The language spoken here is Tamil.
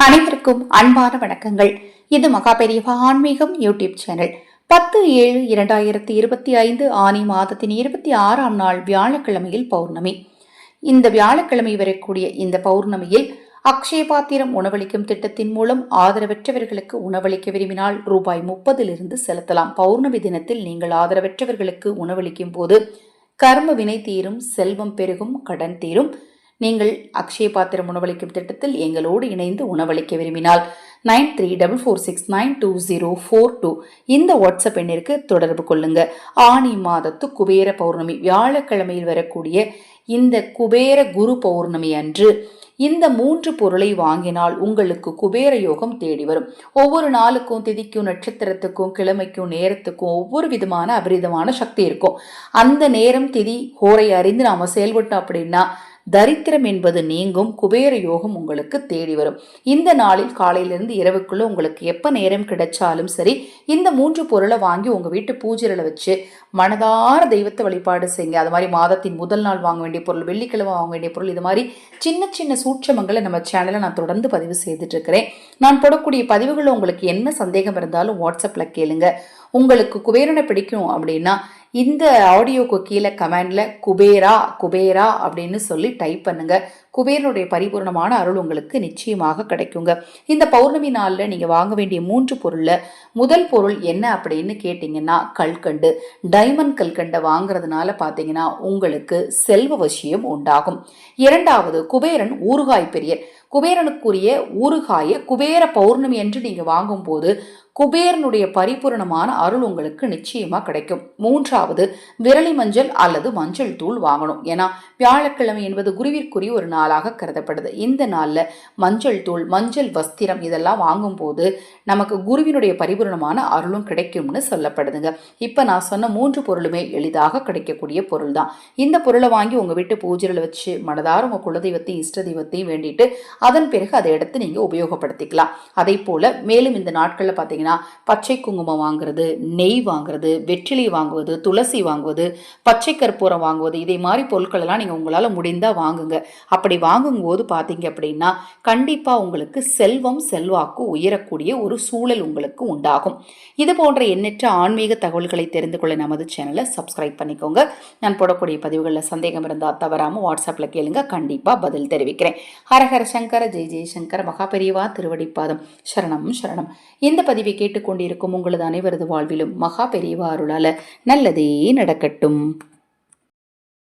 அனைவருக்கும் அன்பான வணக்கங்கள். இது மகாபெரியவா ஆன்மீகம் யூடியூப் சேனல். பத்து ஏழு இரண்டாயிரத்தி இருபத்தி ஐந்து ஆனி மாதத்தின் இருபத்தி ஆறாம் நாள் வியாழக்கிழமையில் பௌர்ணமி. இந்த வியாழக்கிழமை வரக்கூடிய இந்த பௌர்ணமியில் அக்ஷய பாத்திரம் உணவளிக்கும் திட்டத்தின் மூலம் ஆதரவற்றவர்களுக்கு உணவளிக்க விரும்பினால் ரூபாய் முப்பதிலிருந்து செலுத்தலாம். பௌர்ணமி தினத்தில் நீங்கள் ஆதரவற்றவர்களுக்கு உணவளிக்கும் போது கர்ம வினை தீரும் செல்வம் பெருகும் கடன் தீரும் நீங்கள் அக்ஷய பாத்திரம் உணவளிக்கும் திட்டத்தில் எங்களோடு இணைந்து உணவளிக்க விரும்பினால் nine three double four six nine two zero four two இந்த வாட்ஸ்அப் எண்ணிற்கு தொடர்பு கொள்ளுங்க. ஆனி மாதத்து குபேர பௌர்ணமி வியாழக்கிழமையில் வரக்கூடிய இந்த குபேர குரு பௌர்ணமி அன்று இந்த மூன்று பொருளை வாங்கினால் உங்களுக்கு குபேர யோகம் தேடி வரும். ஒவ்வொரு நாளுக்கும் திதிக்கும் நட்சத்திரத்துக்கும் கிழமைக்கும் நேரத்துக்கும் ஒவ்வொரு விதமான அபரிதமான சக்தி இருக்கும். அந்த நேரம் திதி ஹோரை அறிந்து நாம செயல்பட்டோம் அப்படின்னா தரித்திரம் என்பது நீங்கும் குபேர யோகம் உங்களுக்கு தேடி வரும். இந்த நாளில் காலையிலிருந்து இரவுக்குள்ள உங்களுக்கு எப்போ நேரம் கிடைச்சாலும் சரி இந்த மூன்று பொருளை வாங்கி உங்கள் வீட்டு பூஜையில் வச்சு மனதார தெய்வத்தை வழிபாடு செய்யுங்க. அது மாதிரி மாதத்தின் முதல் நாள் வாங்க வேண்டிய பொருள் வெள்ளிக்கிழமை வாங்க வேண்டிய பொருள் இது மாதிரி சின்ன சின்ன சூட்சமங்களை நம்ம சேனலில் நான் தொடர்ந்து பதிவு செய்துட்டு இருக்கிறேன் நான் போடக்கூடிய பதிவுகளில் உங்களுக்கு என்ன சந்தேகம் இருந்தாலும் வாட்ஸ்அப்பில் கேளுங்க. உங்களுக்கு குபேரனை பிடிக்கும் அப்படின்னா இந்த ஆடியோக்கு கீழே கமெண்டில் குபேரா குபேரா அப்படின்னு சொல்லி டைப் பண்ணுங்க. குபேரனுடைய பரிபூர்ணமான அருள் உங்களுக்கு நிச்சயமாக கிடைக்குங்க. இந்த பௌர்ணமி நாளில் நீங்கள் வாங்க வேண்டிய மூன்று பொருளில் முதல் பொருள் என்ன அப்படின்னு கேட்டிங்கன்னா கல்கண்டு. டைமண்ட் கல்கண்டை வாங்குறதுனால பார்த்தீங்கன்னா உங்களுக்கு செல்வ வசியம் உண்டாகும். இரண்டாவது குபேரன் ஊறுகாய் பெரியர். குபேரனுக்குரிய ஊறுகாய குபேர பௌர்ணமி என்று நீங்கள் வாங்கும்போது குபேரனுடைய பரிபூரணமான அருள் உங்களுக்கு நிச்சயமா கிடைக்கும். மூன்றாவது விரலி மஞ்சள் அல்லது மஞ்சள் தூள் வாங்கணும். ஏன்னா வியாழக்கிழமை என்பது குருவிற்குரிய ஒரு நாளாக கருதப்படுது. இந்த நாளில் மஞ்சள் தூள் மஞ்சள் வஸ்திரம் இதெல்லாம் வாங்கும்போது நமக்கு குருவினுடைய பரிபூரணமான அருளும் கிடைக்கும்னு சொல்லப்படுதுங்க. இப்போ நான் சொன்ன மூன்று பொருளுமே எளிதாக கிடைக்கக்கூடிய பொருள் தான் இந்த பொருளை வாங்கி உங்கள் வீட்டு பூஜையில் வச்சு மனதார உங்கள் குலதெய்வத்தையும் இஷ்ட தெய்வத்தையும் வேண்டிட்டு அதன் பிறகு அதை எடுத்து நீங்கள் உபயோகப்படுத்திக்கலாம். அதே போல் மேலும் இந்த நாட்களில் பார்த்தீங்கன்னா பார்த்தீங்கன்னா பச்சை குங்குமம் வாங்குறது நெய் வாங்குறது வெற்றிலை வாங்குவது துளசி வாங்குவது பச்சை கற்பூரம் வாங்குவது இதே மாதிரி பொருட்கள் எல்லாம் நீங்கள் உங்களால் முடிந்தால் வாங்குங்க. அப்படி வாங்கும்போது பார்த்தீங்க அப்படின்னா கண்டிப்பாக உங்களுக்கு செல்வம் செல்வாக்கு உயரக்கூடிய ஒரு சூழல் உங்களுக்கு உண்டாகும். இது போன்ற எண்ணற்ற ஆன்மீக தகவல்களை தெரிந்து கொள்ள நமது சேனலை சப்ஸ்கிரைப் பண்ணிக்கோங்க. நான் போடக்கூடிய பதிவுகளில் சந்தேகம் இருந்தால் தவறாமல் வாட்ஸ்அப்பில் கேளுங்க. கண்டிப்பாக பதில் தெரிவிக்கிறேன். ஹரஹர சங்கர ஜெய் ஜெய்சங்கர் மகாபெரியவா திருவடிப்பாதம். சரணம் சரணம். இந்த பதிவை கேட்டுக்கொண்டிருக்கும் உங்களது அனைவரது வாழ்விலும் மகா பெரியவா அருளால நல்லதே நடக்கட்டும்.